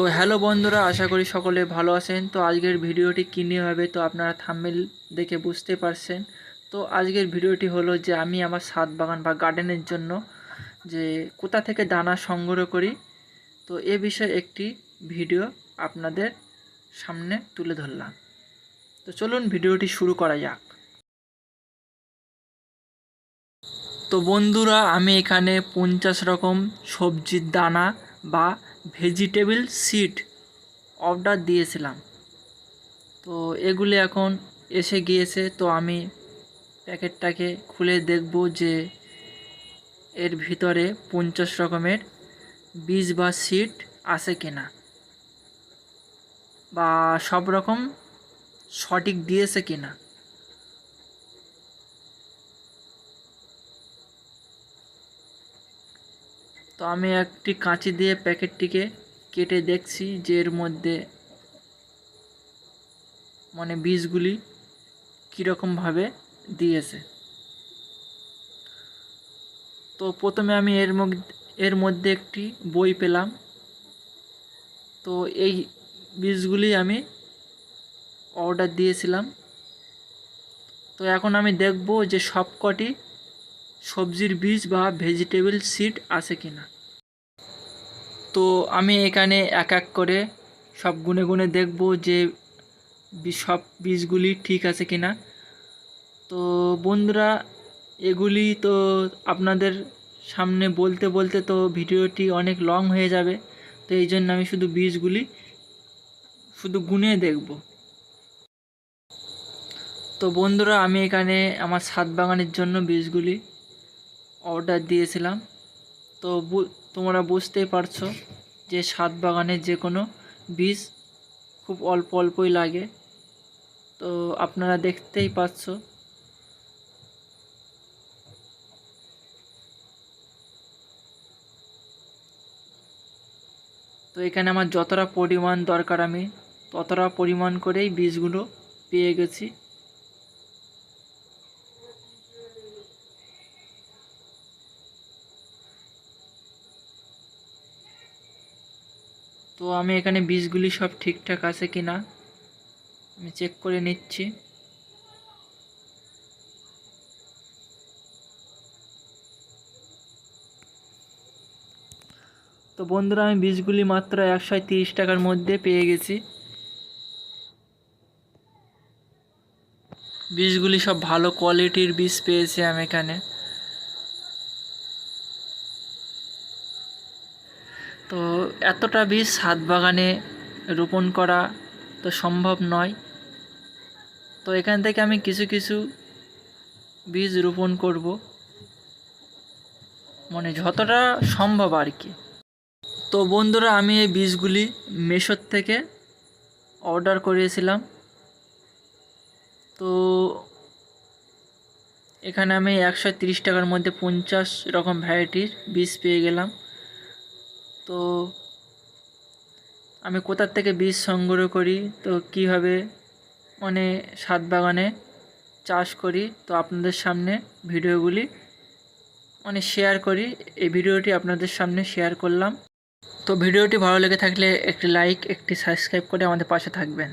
তো হ্যালো বন্ধুরা, আশা করি সকলে ভালো আছেন। তো আজকের ভিডিওটি কী নিয়ে হবে, তো আপনারা থাম্বেল দেখে বুঝতে পারছেন। তো আজকের ভিডিওটি হলো যে আমি আমার ছাদ বাগান বা গার্ডেনের জন্য যে কোথা থেকে দানা সংগ্রহ করি, তো এ বিষয়ে একটি ভিডিও আপনাদের সামনে তুলে ধরলাম। তো চলুন ভিডিওটি শুরু করা যাক। তো বন্ধুরা, আমি এখানে পঞ্চাশ রকম সবজির দানা বা ভেজিটেবল সিড অর্ডার দিয়েছিলাম। তো এগুলি এখন এসে গিয়েছে, তো আমি প্যাকেটটাকে খুলে দেখব যে এর ভিতরে পঞ্চাশ রকমের বীজ বা সিড আছে কিনা। বা সব রকম সঠিক দিয়েছে কিনা। তো আমি একটি কাঁচি দিয়ে প্যাকেটটিকে কেটে দেখছি যে এর মধ্যে মানে বীজগুলি কীরকমভাবে দিয়েছে। তো প্রথমে আমি এর এর মধ্যে একটি বই পেলাম। তো এই বীজগুলি আমি অর্ডার দিয়েছিলাম। তো এখন আমি দেখব যে সবকটি সবজির বীজ বা ভেজিটেবল সিড আছে কি না তো আমি এখানে এক এক করে সব গুনে গুনে দেখব যে সব বীজগুলি ঠিক আছে কি না তো বন্ধুরা, এগুলি তো আপনাদের সামনে বলতে বলতে তো ভিডিওটি অনেক লং হয়ে যাবে, তো এই জন্য আমি শুধু বীজগুলি শুধু গুনে দেখব। তো বন্ধুরা, আমি এখানে আমার ছাদ বাগানের জন্য বীজগুলি অর্ডার দিয়েছিলাম। তো তোমরা বুঝতেই পারছ যে ছাদ বাগানের যে কোনো বীজ খুব অল্প অল্পই লাগে। তো আপনারা দেখতেই পাচ্ছ। তো এখানে আমার যতটা পরিমাণ দরকার আমি ততটা পরিমাণ করেই বীজগুলো পেয়ে গেছি। তো আমি এখানে বীজগুলি সব ঠিকঠাক আছে কি না আমি চেক করে নিচ্ছি। তো বন্ধুরা, আমি বীজগুলি মাত্র একশো তিরিশ টাকার মধ্যে পেয়ে গেছি। বীজগুলি সব ভালো কোয়ালিটির বীজ পেয়েছি আমি এখানে। তো এতটা বীজ ছাদ বাগানে রোপণ করা তো সম্ভব নয়। তো এখান থেকে আমি কিছু কিছু বীজ রোপণ করব। মানে যতটা সম্ভব আর কি। তো বন্ধুরা, আমি এই বীজগুলি মেশোর থেকে অর্ডার করিয়েছিলাম। তো এখানে আমি একশো তিরিশ টাকার মধ্যে পঞ্চাশ রকম ভ্যারাইটির বীজ পেয়ে গেলাম। তো আমি কোথার থেকে বীজ সংগ্রহ করি? তো কীভাবে? মানে সাত বাগানে চাষ করি। তো আপনাদের সামনে ভিডিওগুলি মানে শেয়ার করি। এই ভিডিওটি আপনাদের সামনে শেয়ার করলাম। তো ভিডিওটি ভালো লেগে থাকলে একটি লাইক একটি সাবস্ক্রাইব করে আমাদের পাশে থাকবেন।